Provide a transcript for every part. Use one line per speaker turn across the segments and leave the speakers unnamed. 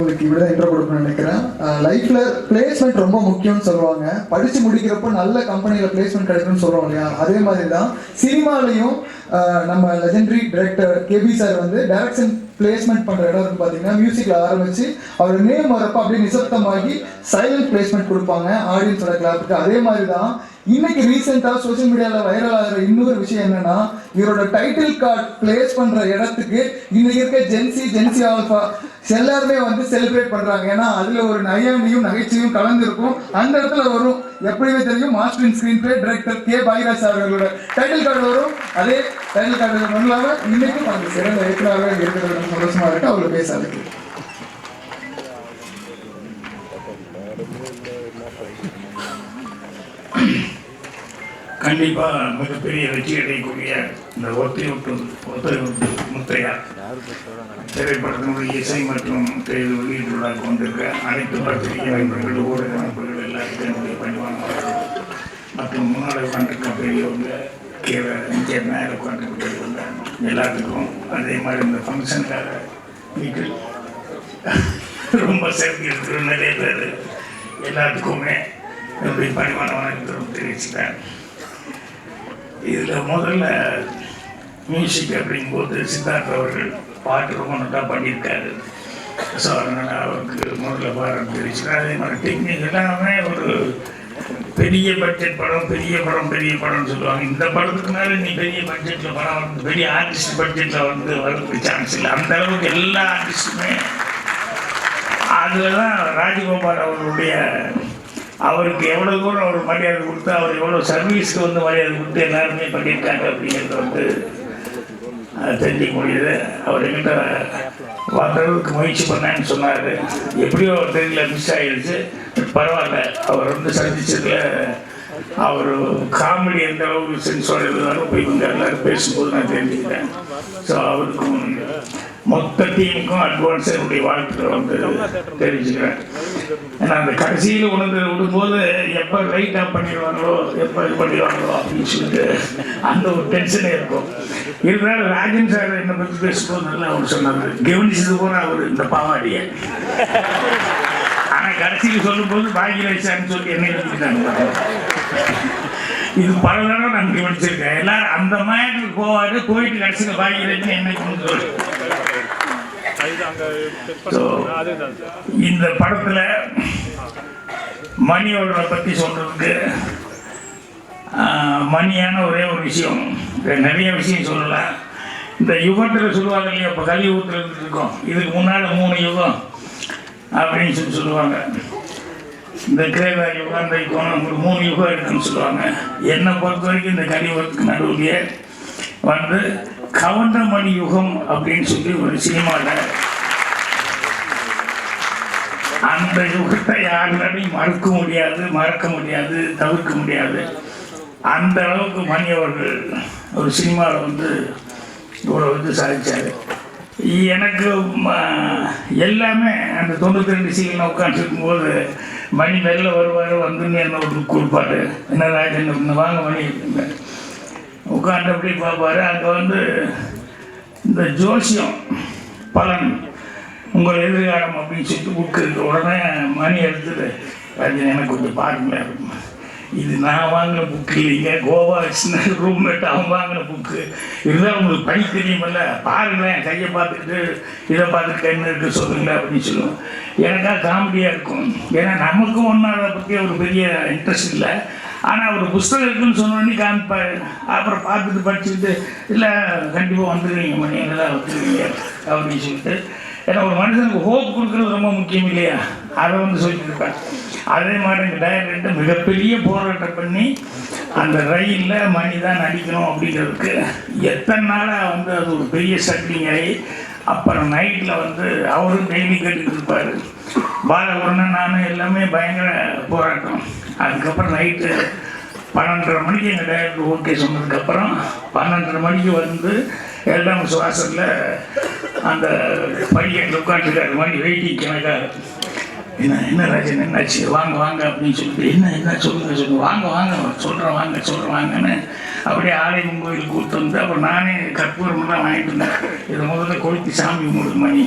உங்களுக்கு இப்படி தான் இன்ட்ரோ கொடுக்கணும்னு நினைக்கிறேன். லைஃப்ல பிளேஸ்மெண்ட் ரொம்ப முக்கியம்னு சொல்லுவாங்க. படிச்சு முடிக்கிறப்ப நல்ல கம்பெனியில பிளேஸ்மெண்ட் கிடைக்கும்னு சொல்றோம் இல்லையா? அதே மாதிரி தான் சினிமாலையும் நம்ம லெஜெண்டரி டைரக்டர் கேபி சார் வந்து டைரக்ஷன் பிளேஸ்மெண்ட் பண்ற இடம் இருக்கு பாத்தீங்கன்னா மியூசிக்ல ஆரம்பிச்சு அவர் நேம் வரப்ப அப்படியே நிசப்தமாகி சைலண்ட் பிளேஸ்மெண்ட் கொடுப்பாங்க. ஆடியன்ஸோட கிளாப்புக்கு அதே மாதிரி தான் இன்னைக்கு ரீசெண்டா சோஷியல் மீடியால வைரல் ஆகிற இன்னொரு விஷயம் என்னன்னா இவரோட டைட்டில் கார்டு பிளேஸ் பண்ற இடத்துக்கு இன்னைக்கு இருக்க ஜென்சி ஜென்சி ஆல்பா எல்லாருமே வந்து செலிப்ரேட் பண்றாங்க. ஏன்னா அதுல ஒரு நயனையும் நகைச்சுவையும் கலந்துருக்கும். அந்த இடத்துல வரும். எப்படியுமே தெரியும்? Master screen play director K. Bhagyaraj அவர்களோட டைட்டில் கார்டு வரும். அதே டைட்டில் கார்டு இல்லாம இன்னைக்கும் அந்த சிறந்த இயக்குநராக இருக்கிறது சந்தோஷமா இருக்கு. அவங்களை பேச
கண்டிப்பாக மிகப்பெரிய வெற்றி அடையக்கூடிய இந்த ஒத்தை ஒட்டு ஒத்தை ஒட்டு முத்தையா திரைப்படத்தினுடைய இசை மற்றும் திரையில் வெளியீட்டுள்ளாக கொண்டிருக்க அனைத்து பத்திரிகை நண்பர்கள் ஊடக நண்பர்கள் எல்லாருக்கும் என்னுடைய பணிவான மற்றும் முன்னாடி உட்காந்துருக்க பெரியவங்க கீழே இங்கே மேலே உட்காந்துருக்க பெரியவங்க எல்லாத்துக்கும் அதே மாதிரி இந்த ஃபங்க்ஷனுக்காக வீட்டில் ரொம்ப சேர்த்து இருக்கிற நிறைய பேர் எல்லாத்துக்குமே என்னுடைய பணிவான வணக்கத்திலும் தெரிவிச்சுட்டேன் இதில் முதல்ல மியூசிக் அப்படிங்கும்போது சித்தார்த் அவர்கள் பாட்டு ரொம்ப நல்லா பண்ணியிருக்காரு. ஸோ அதனால் அவருக்கு முதல்ல பாடம் தெரிவிச்சுக்கிறேன் அதே மாதிரி டெக்னிக் எல்லாமே ஒரு பெரிய பட்ஜெட் படம் பெரிய படம் பெரிய படம்னு சொல்லுவாங்க. இந்த படத்துக்கு மேலே நீ பெரிய பட்ஜெட்டில் படம் வந்து பெரிய ஆர்டிஸ்ட் பட்ஜெட்டில் வந்து வரதுக்கு சான்ஸ் இல்லை. அந்த அளவுக்கு எல்லா ஆர்டிஸ்ட்டுமே அதில் தான் ராஜகோபால் அவர்களுடைய அவருக்கு எவ்வளோ தூரம் அவர் மரியாதை கொடுத்து அவர் எவ்வளோ சர்வீஸ்க்கு வந்து மரியாதை கொடுத்து எல்லாருமே பண்ணியிருக்காங்க அப்படிங்கிறது வந்து தெரிஞ்சிக்க தெரிஞ்சுக்க முடியுது அவர் என்கிட்ட வந்ததுக்கு முயற்சி பண்ணேன்னு சொன்னார். எப்படியோ தெரியல மிஸ் ஆகிடுச்சு பரவாயில்ல அவர் வந்து சந்திச்சதுல அவர் காமெடி எந்த அளவுக்கு சென்ஸோட இருந்தாலும் போய் இவங்க எல்லாரும் பேசும்போது நான் தெரிஞ்சுக்கிட்டேன். ஸோ அவருக்கும் மொத்த டீமுக்கும் அட்வான்ஸ் என்னுடைய வாழ்த்துக்களை வந்து தெரிவிச்சுக்கிறேன் ஏன்னா அந்த கடைசியில் உணர்ந்து விடும்போது எப்போ லைட் ஆஃப் பண்ணிடுவாங்களோ எப்போ இது பண்ணிடுவாங்களோ அப்படின்னு சொல்லிட்டு அந்த ஒரு டென்ஷனே இருக்கும். இருந்தாலும் ராஜன் சார் என்னை பற்றி பேசும்போது நல்லா அவர் சொன்னார் கவனிச்சது போல அவர் இந்த பாவாடியை. ஆனால் கடைசியில் சொல்லும்போது பாகியராஜான்னு சொல்லி என்ன எழுதிட்டாங்க இது பல தடவை நான் கவனிச்சிருக்கேன் எல்லாரும் அந்த மாதிரி போவாரு போயிட்டு கடைசியில் பாகியராஜன் என்ன கொண்டு சொல்லு இந்த படத்துல மணியோட பத்தி சொல்றதுக்கு மணியான ஒரே ஒரு விஷயம். நிறைய விஷயம் சொல்லலாம். இந்த யுகத்தில் சொல்லுவாங்க இல்லையா இப்போ கலியுகத்தில் இருக்கோம். இதுக்கு முன்னால் மூணு யுகம் அப்படின்னு சொல்லி சொல்லுவாங்க. இந்த கிரேவாரி யுகம் இந்த யுகம் ஒரு மூணு யுகம் இருக்குன்னு சொல்லுவாங்க. என்னை பொறுத்த வரைக்கும் இந்த கலியுகத்துக்கு நடுவுலயே வந்து கவண்டமணி யுகம் அப்படின்னு சொல்லி ஒரு சினிமாவில் அந்த யுகத்தை யாருனாலையும் மறுக்க முடியாது மறக்க முடியாது தவிர்க்க முடியாது. அந்த அளவுக்கு மணி அவர்கள் ஒரு சினிமாவில் வந்து இவ்வளோ வந்து சாதிச்சார். எனக்கு எல்லாமே அந்த தொண்ணூற்றி ரெண்டு சீக்கிரம் உட்காந்துருக்கும் போது மணி வெளில வருவார் வந்து என்ன ஒரு குறிப்பாடு என்ன ராஜன் இந்த வாங்க மணி. உட்காந்து அப்படி பார்ப்பார். அங்கே வந்து இந்த ஜோசியம் பலன் உங்கள் எதிர்காலம் அப்படின்னு சொல்லிட்டு புக்கு உடனே மணி எடுத்துட்டு ராஜன் எனக்கு கொஞ்சம் பாருங்களேன் இது நான் வாங்கின புக்கு இல்லைங்க. கோவா ரூம்மேட் அவன் வாங்கின புக்கு இருந்தாலும் உங்களுக்கு படி தெரியுமில்ல? பாருங்களேன் கையை பார்த்துட்டு இதை பார்த்துட்டு என்ன இருக்கு சொல்லுங்களேன் அப்படின்னு சொல்லுவோம். எனக்கா காமெடியாக இருக்கும். ஏன்னா நமக்கும் ஒன்றும் அதை பற்றி ஒரு பெரிய இன்ட்ரெஸ்ட் இல்லை. ஆனால் ஒரு புஸ்தகம் இருக்குன்னு சொன்னோடனே காமிப்பார். அப்புறம் பார்த்துட்டு படிச்சுட்டு இல்லை கண்டிப்பாக வந்துடுவீங்க மணி தான் வந்துடுவீங்க அப்படின்னு சொல்லிட்டு. ஏன்னா ஒரு மனுஷனுக்கு ஹோப் கொடுக்குறது ரொம்ப முக்கியம் இல்லையா? அதை வந்து சொல்லியிருப்பேன் அதே மாதிரி எங்கள் டைரக்டர் மிகப்பெரிய போராட்டம் பண்ணி அந்த ரயிலில் மணி தான் நடிக்கணும் அப்படிங்கிறதுக்கு எத்தனை நாளாக வந்து அது ஒரு பெரிய ஸ்ட்ரக்லிங் ஆகி அப்புறம் நைட்டில் வந்து அவரும் டெய்லி கேட்டுட்டு இருப்பார். பாலகுருணன் நானும் எல்லாமே பயங்கர போராட்டம். அதுக்கப்புறம் நைட்டு பன்னெண்டரை மணிக்கு எங்கள் டைரக்டர் ஓகே சொன்னதுக்கப்புறம் பன்னெண்டரை மணிக்கு வந்து எல்லாம் சுவாசத்தில் அந்த பையன் உட்காந்துருக்காரு மாதிரி வெயிட்டிங் கணக்காக என்ன என்ன ராஜன் என்னாச்சு வாங்க வாங்க அப்படின்னு சொல்லிட்டு என்ன என்ன சொல்லுங்க சொல்லுங்க. வாங்க வாங்க சொல்கிறேன் வாங்க சொல்கிறேன் வாங்கன்னு அப்படியே ஆலயம் கோயிலுக்கு கூப்பிட்டு வந்து அப்புறம் நானே கற்பூரம் தான் வாங்கிட்டு இருந்தேன் இதை முதல்ல கொளுத்தி சாமி கும்பிடு மணி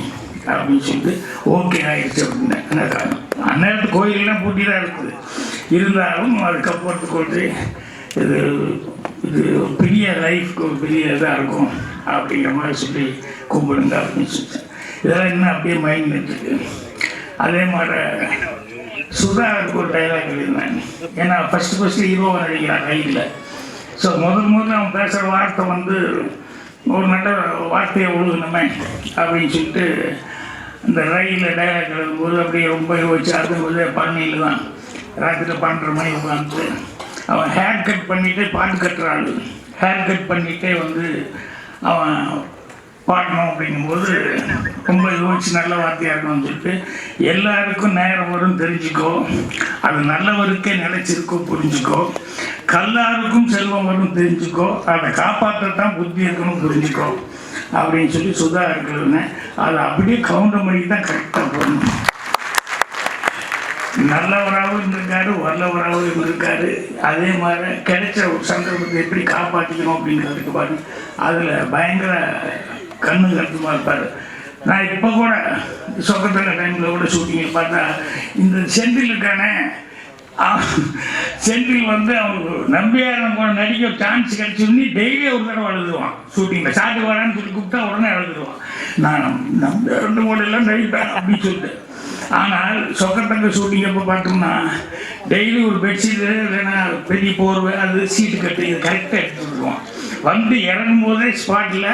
அப்படின்னு சொல்லிட்டு ஓகே ஆயிடுச்சு அப்படின்னேன் அந்நேரத்து கோயிலெலாம் பூட்டி தான் இருக்குது. இருந்தாலும் அதுக்கப்புறத்து கொண்டு இது இது ஒரு பெரிய லைஃப்க்கு ஒரு பெரிய இதாக இருக்கும் அப்படிங்கிற மாதிரி சொல்லி கும்பிடுங்க அப்படின்னு சொல்லிட்டு இதெல்லாம் இன்னும் அப்படியே மைண்ட் இருக்குது அதே மாதிரி சுதாவுக்கு ஒரு டைலாக் எழுதினேன். ஏன்னா ஃபஸ்ட்டு ஃபஸ்ட்டு ஹீரோவை நடிக்கிறான் ரயிலில். ஸோ முதல் முதல்ல அவன் பேசுகிற வார்த்தை வந்து ஒரு நல்ல வார்த்தையை ஒழுகணுமே அப்படின்னு சொல்லிட்டு இந்த ரயிலில் டைலாக் எழுதும்போது அப்படியே ரொம்ப யோசிச்சு அடுத்தபோது பழனியில் தான். ராத்திரி பன்னெண்டு மணி உட்காந்து அவன் ஹேர் கட் பண்ணிகிட்டே பாட்டு கட்டுற ஆள். ஹேர் கட் பண்ணிகிட்டே வந்து அவன் பாடணும் அப்படிங்கும்போது ரொம்ப யோசிச்சு நல்ல வார்த்தையாக இருக்கணும்னு சொல்லிட்டு எல்லாருக்கும் நேரம் வரும் தெரிஞ்சுக்கோ. அது நல்லவருக்கே நிலைச்சிருக்கோ புரிஞ்சுக்கோ. கல்லாருக்கும் செல்வம் வரும் தெரிஞ்சுக்கோ. அதை காப்பாற்றத்தான் புத்தி இருக்கணும் புரிஞ்சுக்கோ. அப்படின்னு சொல்லி சுதா இருக்கிறதுன்னு அதை அப்படியே கவுண்டர் பண்ணி தான் கரெக்டாக போடணும். நல்லவராகவும் இருந்திருக்காரு வல்லவராகவும் இருந்திருக்காரு. அதே மாதிரி கிடைச்ச ஒரு சந்தர்ப்பத்தை எப்படி காப்பாற்றிக்கணும் அப்படிங்கிறதுக்கு பாருங்க. அதில் பயங்கர கண்ணு கருத்துமாக இருப்பார் நான் இப்போ கூட சொக்கத்தில் டைமில் கூட ஷூட்டிங்கில் பார்த்தா இந்த செந்தில் இருக்கானே. செந்தில் வந்து அவனுக்கு நம்பியாரம் கூட நடிக்க சான்ஸ் கிடைச்சிருந்து டெய்லி ஒரு தடவை எழுதுவான் ஷூட்டிங்கில் சாட்டு வரான்னு சொல்லி கூப்பிட்டா உடனே எழுதுருவான் நான் நம்ப ரெண்டு மூணு எல்லாம் நடிப்பேன் அப்படின்னு சொல்லிட்டு. ஆனால் சொக்கத்தங்க ஷூட்டிங் எப்போ பார்த்தோம்னா டெய்லி ஒரு பெட்ஷீட்டு இல்லைன்னா பெரிய போர்வை அது சீட்டு கட்டி இது கரெக்டாக எடுத்துருவோம் வந்து இறங்கும் போதே ஸ்பாட்டில்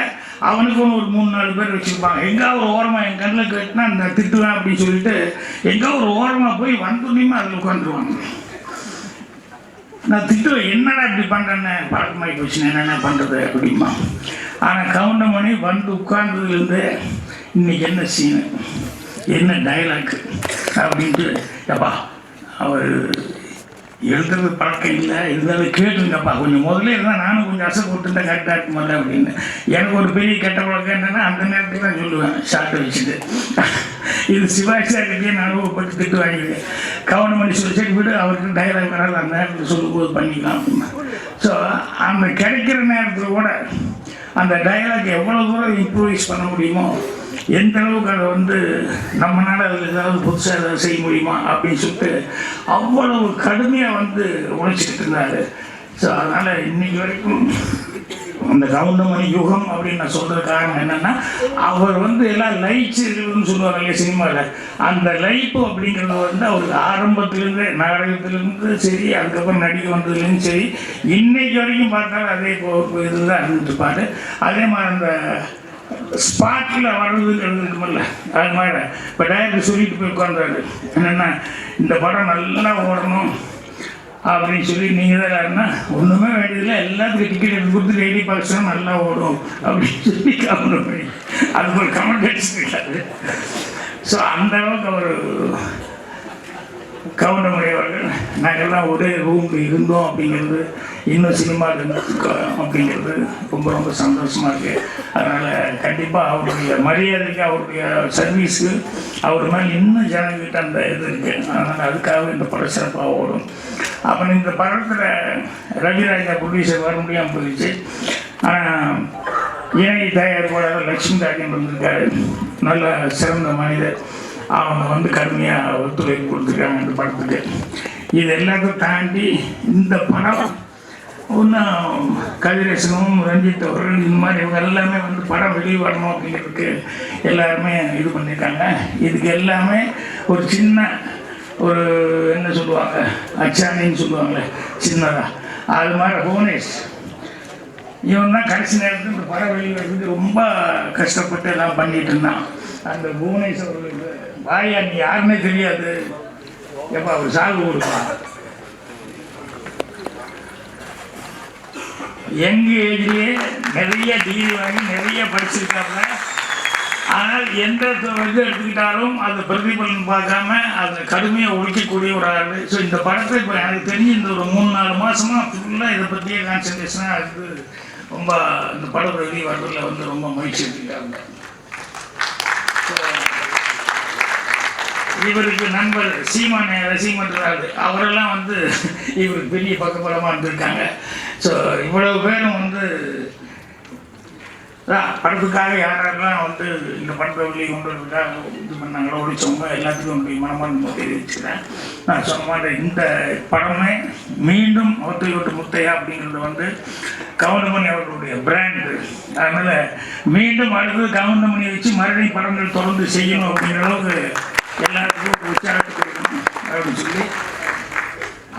அவனுக்கும் ஒரு மூணு நாலு பேர் வச்சுருப்பாங்க. எங்கே ஒரு ஓரமாக என் கண்ணில் கட்டினா அந்த திட்டுவேன் அப்படின்னு சொல்லிட்டு எங்கே ஒரு ஓரமாக போய் வந்தோடனே அதில் உட்காந்துருவாங்க. நான் திட்டுவேன் என்னடா இப்படி பண்ணுறேன்னு பழக்கமாகி போச்சு நான் பண்ணுறது அப்படிமா ஆனால் கவுண்டமணி வந்து உட்கார்ந்ததுலேருந்து இன்னைக்கு என்ன சீனு? என்ன டைலாக் அப்படின்ட்டு எப்பா அவர் எழுதுறது பழக்கம் இல்லை. இருந்தாலும் கேட்டுங்கப்பா கொஞ்சம் முதல்ல இருந்தால் நானும் கொஞ்சம் அசை போட்டுருந்தா கரெக்டாக இருக்க மாட்டேன் அப்படின்னு. எனக்கு ஒரு பெரிய கெட்ட பழக்கம் என்னென்னா அந்த நேரத்தில் தான் சொல்லுவேன் ஷார்ட்டை வச்சுட்டு. இது சிவாஜியாக சார்கிட்டயே நான் அனுபவப்பட்டு திட்டு வாங்கிடுவேன் கவனம் பண்ணி சொல்லி சரி விடு அவருக்கு டைலாக் வராது அந்த நேரத்தில் சொல்லும்போது பண்ணிக்கலாம் அப்படின்னா. ஸோ அந்த கிடைக்கிற நேரத்தில் கூட அந்த டயலாக் எவ்வளோ தூரம் இம்ப்ரூவைஸ் பண்ண முடியுமோ எந்த அளவுக்கு அதை வந்து நம்மளால அதில் ஏதாவது புதுசாக ஏதாவது செய்ய முடியுமா அப்படின்னு சொல்லிட்டு அவ்வளவு கடுமையாக வந்து உழைச்சிக்கிட்டு இருந்தார். ஸோ அதனால் இன்னைக்கு வரைக்கும் அந்த கவுண்டமணி யுகம் அப்படின்னு நான் சொல்கிற காரணம் என்னென்னா அவர் வந்து எல்லாம் லைட்ஸுன்னு சொல்லுவார் இல்லையா சினிமாவில் அந்த லைப்பு அப்படிங்கிறது வந்து அவருக்கு ஆரம்பத்துலேருந்து நாடகத்துலேருந்து சரி அதுக்கப்புறம் நடிக்க வந்ததுலேருந்து சரி இன்னைக்கு வரைக்கும் பார்த்தாலும் அதே இப்போ இதில் தான் இருந்துட்டுப்பாரு அதே மாதிரி அந்த ஸ்பாட்டில் வர்றதுங்கிறது இருக்குமில்ல. அது மாதிரி இப்போ டைரக்டர் சொல்லிட்டு போய் உட்காந்தாரு என்னென்னா இந்த படம் நல்லா ஓடணும். அப்படின்னு சொல்லி நீங்கள் தான் யாருன்னா ஒன்றுமே வேண்டியதில்லை. எல்லாத்துக்கும் டிக்கெட் எடுத்து கொடுத்து லேடி பார்க்கலாம் நல்லா ஓடும் அப்படின்னு சொல்லி கவனம் பண்ணி அதுக்கு ஒரு கமெண்ட் அடிச்சிருக்காரு ஸோ அந்த அளவுக்கு அவர் கவுண்டமுடையவர்கள் நாங்கள்லாம் ஒரே ரூமில் இருந்தோம் அப்படிங்கிறது இன்னும் சினிமாவில் இருந்திருக்கோம் அப்படிங்கிறது ரொம்ப ரொம்ப சந்தோஷமாக இருக்குது அதனால் கண்டிப்பாக அவருடைய மரியாதைக்கு அவருடைய சர்வீஸுக்கு அவர் மேலே இன்னும் ஜனங்கிட்ட அந்த இது இருக்குது அதனால் அதுக்காக இந்த படம் சிறப்பாக ஓடும் அப்புறம் இந்த படத்தில் ரவிராஜா ப்ரொடியூசர் வர முடியாமல் போயிடுச்சு. ஆனால் இணை தயாரிப்பாளர் லட்சுமி ராஜன் வந்திருக்காரு நல்ல சிறந்த மனிதர். அவங்க வந்து கடுமையாக ஒத்துழைப்பு கொடுத்துருக்காங்க இந்த படத்துக்கு. இது எல்லாத்தையும் தாண்டி இந்த படம் இன்னும் கதிரேசனும் ரஞ்சித் அவர்கள் இந்த மாதிரி இவங்க எல்லாமே வந்து படம் வெளியே வரணும் அப்படிங்கிறதுக்கு எல்லாருமே இது பண்ணியிருக்காங்க. இதுக்கு எல்லாமே ஒரு சின்ன ஒரு என்ன சொல்லுவாங்க அச்சானின்னு சொல்லுவாங்களே சின்னதாக அது மாதிரி புவனேஷ். இவன் தான் கடைசி நேரத்தில் இந்த படம் வெளியிடுறதுக்கு ரொம்ப கஷ்டப்பட்டு எல்லாம் பண்ணிட்டு இருந்தான். அந்த புவனேஷ் அவர்களுக்கு பாயா நீ யாருன்னே தெரியாது. எப்போ அவர் சாகு கொடுப்பா யங் ஏஜ்லயே நிறைய டிகிரி வாங்கி நிறைய படிச்சிருக்காங்க. ஆனால் எந்த இது எடுத்துக்கிட்டாலும் அந்த பிரதிபலன் பார்க்காம அதை கடுமையாக ஒழிக்கக்கூடிய ஒரு ஆள். ஸோ இந்த படத்தை இப்போ எனக்கு தெரிஞ்சு இந்த ஒரு மூணு நாலு மாதமாக ஃபுல்லாக இதை பற்றியே கான்சன்ட்ரேஷனாக இருந்து ரொம்ப இந்த படம் வெளியே வர்றதுல வந்து ரொம்ப மகிழ்ச்சி எடுத்துக்கிட்டாங்க இவருக்கு நண்பர் சீமான் ரசிகமன்றாரு அவரெல்லாம் வந்து இவருக்கு பெரிய பக்கபலமாக இருந்திருக்காங்க. ஸோ இவ்வளவு பேரும் வந்து படத்துக்காக யாரெல்லாம் வந்து இந்த படத்தை வெளியே கொண்டு வரதுக்காக இது பண்ணாங்களோ ஒழிச்சவங்க எல்லாத்துக்கும் என்னுடைய மனமான தெரிவிச்சுக்கிறேன். நான் சொன்ன மாதிரி இந்த படமே மீண்டும் ஒத்தை விட்டு முத்தையா அப்படிங்கிறது வந்து கவுண்டமணி அவர்களுடைய பிராண்டு அதனால் மீண்டும் அடுத்தது கவுண்டமணியை வச்சு மறுபடியும் படங்கள் தொடர்ந்து செய்யணும் அப்படிங்கிற அளவுக்கு எல்லாத்துக்கும் உற்சாகத்தை கொடுக்கணும். அப்படின்னு சொல்லி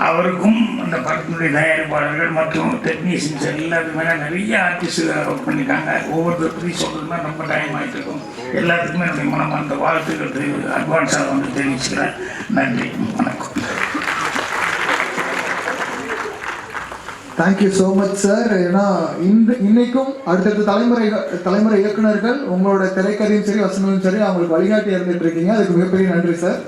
அவருக்கும் அந்த படத்தினுடைய தயாரிப்பாளர்கள் மற்றும் டெக்னீஷியன்ஸ் எல்லாத்துக்குமே நிறைய ஆர்டிஸ்ட் ஒர்க் பண்ணியிருக்காங்க. ஒவ்வொருத்தருக்கும் பற்றி சொல்கிறதுனா ரொம்ப டைம் ஆகிட்டு இருக்கும். எல்லாத்துக்குமே என்னுடைய மனமார்ந்த வாழ்த்துக்கள் அட்வான்ஸாக வந்து தெரிவிச்சுக்கிறேன். நன்றி வணக்கம்.
தேங்க்யூ ஸோ மச் சார் ஏன்னா இந்த இன்னைக்கும் அடுத்தடுத்த தலைமுறை தலைமுறை இயக்குநர்கள் உங்களோட திரைக்கதையும் சரி வசனமும் சரி அவங்களுக்கு வழிகாட்டி இருந்துட்டு இருக்கீங்க. அதுக்கு மிகப்பெரிய நன்றி சார்